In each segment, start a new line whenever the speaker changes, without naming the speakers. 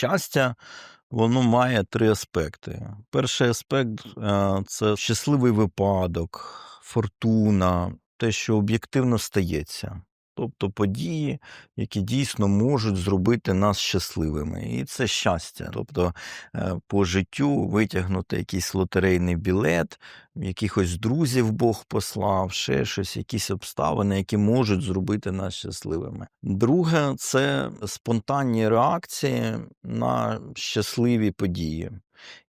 щастя воно має три аспекти. Перший аспект е, це щасливий випадок, фортуна, те, що об'єктивно стається. Тобто події, які дійсно можуть зробити нас щасливими. І це щастя. Тобто е, по життю витягнути якийсь лотерейний білет, якихось друзів Бог послав, ще щось, якісь обставини, які можуть зробити нас щасливими. Друге це спонтанні реакції на щасливі події.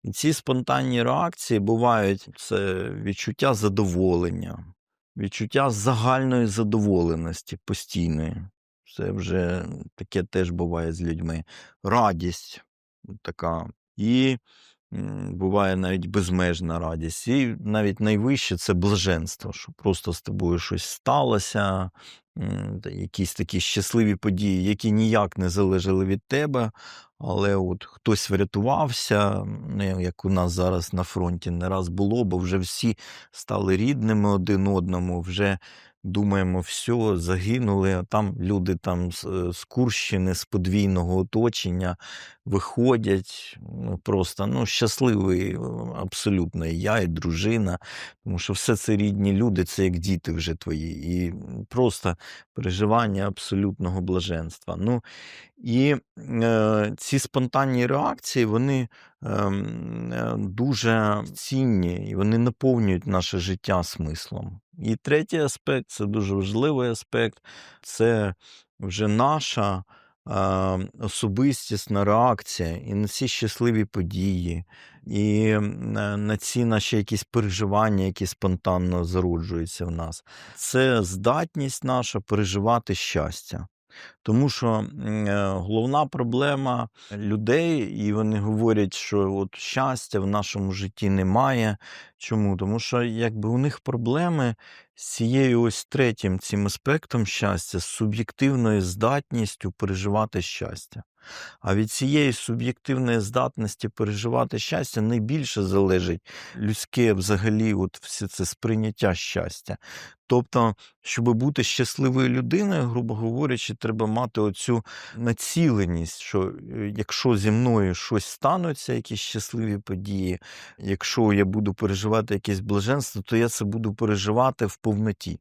І ці спонтанні реакції бувають це відчуття задоволення, відчуття загальної задоволеності постійної. Це вже таке теж буває з людьми. Радість така. І буває навіть безмежна радість. І навіть найвище це блаженство, що просто з тобою щось сталося, якісь такі щасливі події, які ніяк не залежали від тебе, але от хтось врятувався, ну, як у нас зараз на фронті не раз було, бо вже всі стали рідними один одному, вже думаємо, все, загинули, а там люди там з, е, Курщини, з подвійного оточення виходять ну, просто ну, щасливий е, абсолютно і я, і дружина, тому що все це рідні люди, це як діти вже твої, і просто переживання абсолютного блаженства. Ну, і е, ці спонтанні реакції, вони дуже цінні і вони наповнюють наше життя смислом. І третій аспект це дуже важливий аспект, це вже наша е, особистісна реакція і на ці щасливі події, і е, на ці наші якісь переживання, які спонтанно зароджуються в нас. Це здатність наша переживати щастя. Тому що е, головна проблема людей, і вони говорять, що от щастя в нашому житті немає. Чому? Тому що якби у них проблеми з цією ось третім цим аспектом щастя, з суб'єктивною здатністю переживати щастя. А від цієї суб'єктивної здатності переживати щастя найбільше залежить людське взагалі, от все це сприйняття щастя. Тобто, щоб бути щасливою людиною, грубо говорячи, треба мати оцю націленість, що е, якщо зі мною щось стануться, якісь щасливі події, якщо я буду переживати якесь блаженство, то я це буду переживати в повноті.